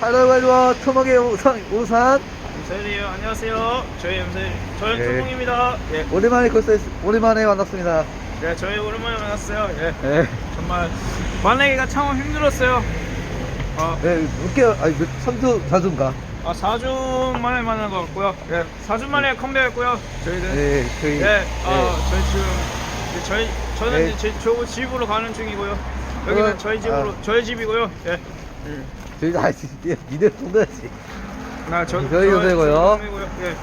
하이라이와 초목의 우산, 우산. 염세리요. 안녕하세요. 저희 염세 저희 예. 초봉입니다. 예. 오랜만에 걸스 오랜만에 만났습니다. 네, 저희 오랜만에 만났어요. 예. 예. 정말 만나기가 참 힘들었어요. 아, 네, 6개월, 아니, 3주, 4주인가? 아 4주 만에 만난 것 같고요. 예. 4주 만에 컴백했고요. 저희는 네, 저희. 예. 아, 저희 지금 이제 저희 저는 네. 제, 저 집으로 가는 중이고요. 여기는 어, 저희 집으로 아. 저희 집이고요. 예. 저희, 아, 니네 동네지. 나 저, 저희 저- 동네고요. 저희 동네고요. 예.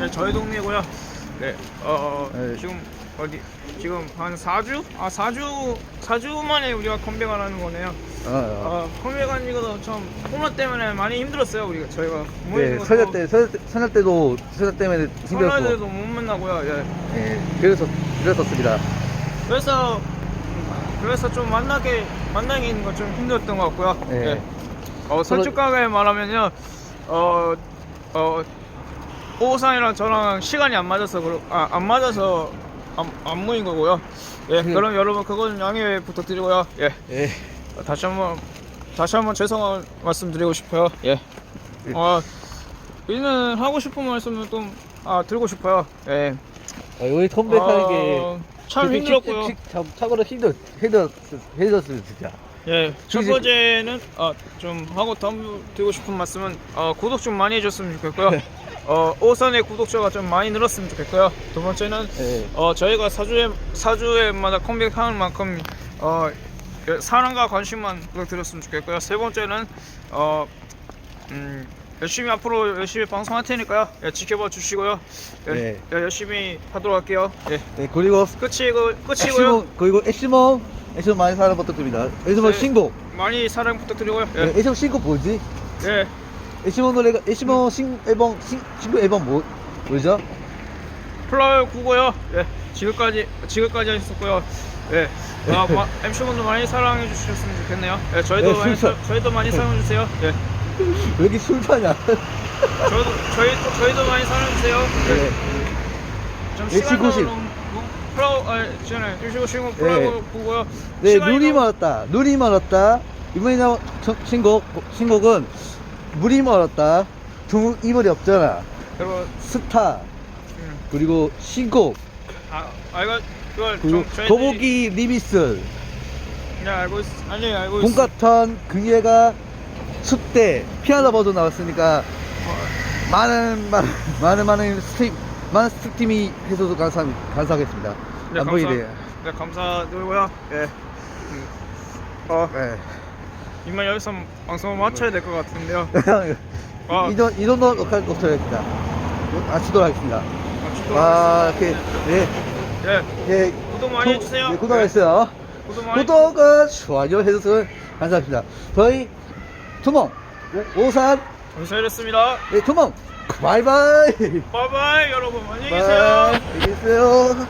네, 저희 동네고요. 네. 어, 어 네. 지금 어디 지금 한 4주? 아 4주 4주 만에 우리가 컴백을 하는 거네요. 어, 어. 아 컴백한 이거도 참 코로나 때문에 많이 힘들었어요 우리가 저희가 네, 설날 때, 때, 설날 때도, 설날 때문에 힘들었고. 때도 못 만나고요. 예. 예, 그래서, 그랬었습니다. 그래서 그래서 좀 만나게 있는 건좀 힘들었던 것 같고요. 네. 예. 어 솔직하게 말하면요. 어 어. 오상이랑 저랑 시간이 안 맞아서 그러, 아, 안 맞아서 안, 안 모인 거고요. 예, 그- 그럼 여러분 그건 양해 부탁드리고요. 예, 예. 다시 한번 다시 한번 죄송한 말씀드리고 싶어요. 예. 어, 이는 하고 싶은 말씀을 좀 아, 드리고 싶어요. 예. 아, 여기 컴백하는 게. 어, 참 힘들었고요. 참, 참고로 힘들, 힘들, 힘들었어요, 진짜. 예, 첫? 번째는 어, 좀 하고 다음 드리고 싶은 말씀은 어, 구독 좀 많이 해줬으면 좋겠고요. 어, 오산의 구독자가 좀 많이 늘었으면 좋겠고요. 두 번째는 예. 어, 저희가 사주에 사주에마다 컴백하는 만큼 어, 사랑과 관심만 부탁드렸으면 좋겠고요. 세 번째는 어, 음, 열심히 앞으로 열심히 방송할 테니까요. 예, 지켜봐 주시고요. 예, 네. 예, 열심히 하도록 할게요. 예, 네, 그리고 끝이고 끝이고요. 엑시몬, 그리고 엑시몬, 엑시몬 많이 사랑 부탁드립니다. 엑시몬 네. 신곡. 많이 사랑 부탁드리고요. 네, 예, 엑시몬 신곡 뭐지? 예. 엑시몬 노래가, 엑시몬 신 앨범, 신, 신곡 앨범 뭐, 뭐죠? 플라워 구고요. 예, 지금까지 지금까지 하셨고요. 예, 아, 마, MC분도 많이 사랑해 주셨으면 좋겠네요. 예, 저희도 네, 많이. 사, 저희도 많이 사랑해 주세요. 예, 왜 이렇게 술 파냐? 저희도 저희 저희도 많이 주세요. 네. 좀 네, 시간도 지구십. 너무- 플라워 아, 전에 주시고 신곡 플라워 구고요. 네, 시간이 눈이 너무- 멀었다. 눈이 멀었다. 이번에 나온 저- 신곡, 신곡은 물이 멀었다. 두 이물이 없잖아. 여러분, 스타. 음, 그리고 신곡. 아, 아 이거 그걸 그리고 좀 저희들이 거북이 리미스. 네 알고 있, 아니 알고 있. 공카턴 그녀가 숲대 피아노 버전 나왔으니까 어, 많은 많은 많은 많은 스팀 많은 스팀이 해줘서 감사 감사하겠습니다. 네, 안 감사, 보이네. 네, 감사드리고요. 예. 음, 어, 네. 이만 여기서 방송을 마쳐야 될 것 같은데요. 아. 이don 이돈도 녹화 녹화하겠습니다. 마치도록 하겠습니다. 아, 축도록 아. 이렇게 네, 예, 예, 구독 많이 해주세요. 네, 구독했어요. 구독 많이. 구독은 좋아요 해줘서 감사합니다. 저희 투몽 오- 오산 감사드렸습니다. 네 투몽 바이바이. 바이바이 여러분 안녕히 계세요. 안녕히 계세요.